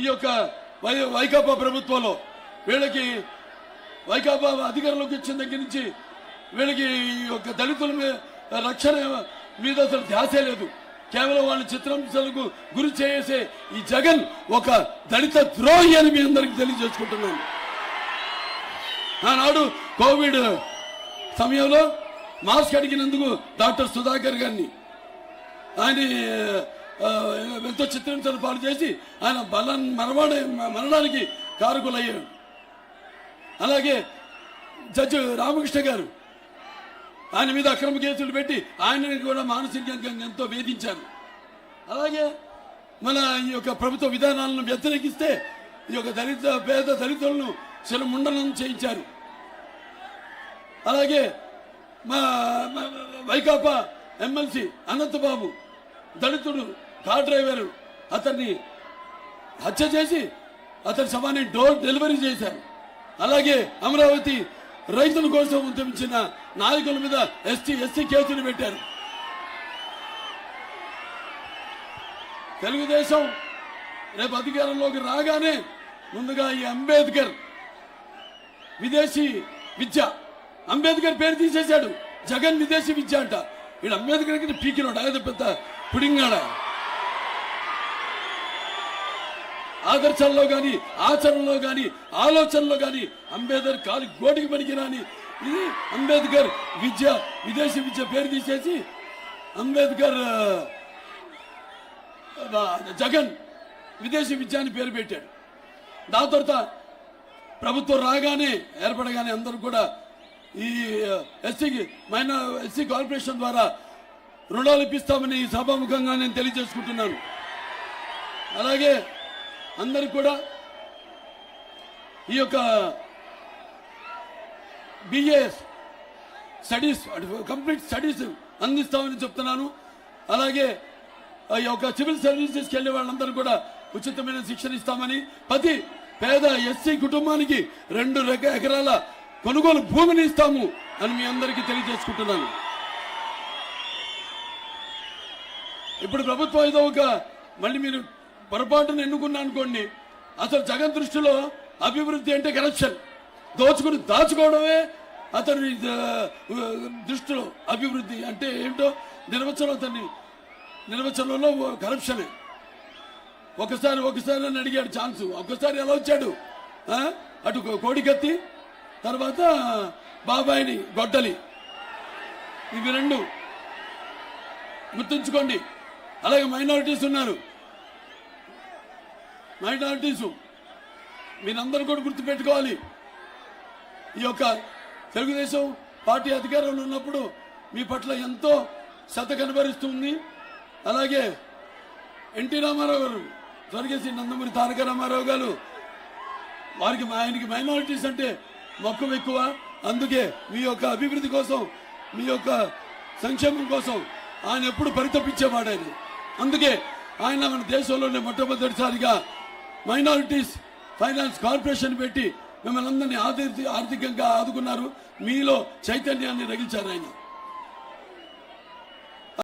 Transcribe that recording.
ఈ యొక్క వై వైకాపా ప్రభుత్వంలో వీళ్ళకి వైకాపా అధికారంలోకి వచ్చిన దగ్గర నుంచి వీళ్ళకి ఈ యొక్క దళితుల మీద రక్షణ మీద అసలు ధ్యాసే లేదు. కేవలం వాళ్ళ చిత్రాంశాలకు గురి చేసే ఈ జగన్ ఒక దళిత ద్రోహి అని మీ అందరికి తెలియజేసుకుంటున్నాను. ఆనాడు కోవిడ్ సమయంలో మాస్క్ అడిగినందుకు డాక్టర్ సుధాకర్ గారిని ఆయన ఎంతో చిత్రించడం పాలు చేసి ఆయన బలం మరవాడ మరణానికి కారకులయ్యాడు అలాగే జడ్జి రామకృష్ణ గారు ఆయన మీద అక్రమ కేసులు పెట్టి ఆయనని కూడా మానసికంగా ఎంతో వేధించారు. అలాగే మన ఈ యొక్క ప్రభుత్వ విధానాలను వ్యతిరేకిస్తే ఈ యొక్క దళిత పేద దళితులను శిలముండనం చేయించారు. అలాగే మా మా- వైకాపా ఎమ్మెల్సీ అనంతబాబు దళితుడు కార్ డ్రైవర్ అతన్ని హత్య చేసి అతని శవాన్ని డోర్ డెలివరీ చేశారు. అలాగే అమరావతి రైతుల కోసం ఉద్యమించిన నాయకుల మీద ఎస్టీ ఎస్సీ కేసులు పెట్టారు. తెలుగుదేశం రేపు అధికారంలోకి రాగానే ముందుగా ఈ అంబేద్కర్ విదేశీ విద్య. అంబేద్కర్ పేరు తీసేశాడు. జగన్ విదేశీ విద్య అంట. వీడు అంబేద్కర్కి పీకినాడు? ఆయన పెద్ద పుడింగాడా? ఆదర్శాల్లో గాని ఆచరణలో గాని ఆలోచనలో గాని అంబేద్కర్ కాలు గోటికి పనికిరాని ఇది అంబేద్కర్ విద్య విదేశీ విద్య పేరు తీసేసి అంబేద్కర్ జగన్ విదేశీ విద్య అని పేరు పెట్టాడు. దాని తర్వాత ప్రభుత్వం రాగానే ఏర్పడగానే అందరూ కూడా ఈ ఎస్సీకి మైనా ఎస్సీ కార్పొరేషన్ ద్వారా రుణాలు ఇప్పిస్తామని ఈ సభాముఖంగా నేను తెలియజేసుకుంటున్నాను. అలాగే అందరికి కూడా ఈ యొక్క బిఏఎస్ స్టడీస్ కంప్లీట్ స్టడీస్ అందిస్తామని చెప్తున్నాను. అలాగే ఈ యొక్క సివిల్ సర్వీసెస్కి వెళ్ళే వాళ్ళందరూ కూడా ఉచితమైన శిక్షణ ఇస్తామని ప్రతి పేద ఎస్సీ కుటుంబానికి రెండు రక ఎకరాల కొనుగోలు భూమిని ఇస్తాము అని మీ అందరికీ తెలియజేసుకుంటున్నాను. ఇప్పుడు ప్రభుత్వం ఏదో ఒక మళ్ళీ మీరు పొరపాటును ఎన్నుకున్నా అనుకోండి అసలు జగన్ దృష్టిలో అభివృద్ధి అంటే కరప్షన్ దోచుకుని దాచుకోవడమే అతని దృష్టిలో అభివృద్ధి అంటే ఏంటో నిర్వచనం అతన్ని నిర్వచనంలో కరప్షనే ఒకసారి ఒకసారి అని అడిగాడు ఛాన్స్ ఒకసారి ఎలా వచ్చాడు? అటు కోడి కోడికత్తి తర్వాత బాబాయిని గొడ్డలి. ఇవి రెండు గుర్తుంచుకోండి. అలాగే మైనారిటీస్ ఉన్నారు. మైనారిటీస్. మీరందరూ కూడా గుర్తుపెట్టుకోవాలి. ఈ యొక్క తెలుగుదేశం పార్టీ అధికారంలో ఉన్నప్పుడు మీ పట్ల ఎంతో శ్రద్ధ కనబరుస్తుంది. అలాగే ఎన్టీ రామారావు గారు స్వర్గశ్రీ నందమూరి తారక రామారావు గారు వారికి మా- ఆయనకి మైనారిటీస్ అంటే మక్కువ ఎక్కువ. అందుకే మీ యొక్క అభివృద్ధి కోసం మీ యొక్క సంక్షేమం కోసం ఆయన ఎప్పుడు పరితపించేవాడు ఆయన. అందుకే ఆయన మన దేశంలోనే మొట్టమొదటిసారిగా మైనారిటీస్ ఫైనాన్స్ కార్పొరేషన్ పెట్టి మిమ్మల్ని అందరినీ ఆర్థికంగా ఆదుకున్నారు. మీలో చైతన్యాన్ని రగిల్చారు ఆయన.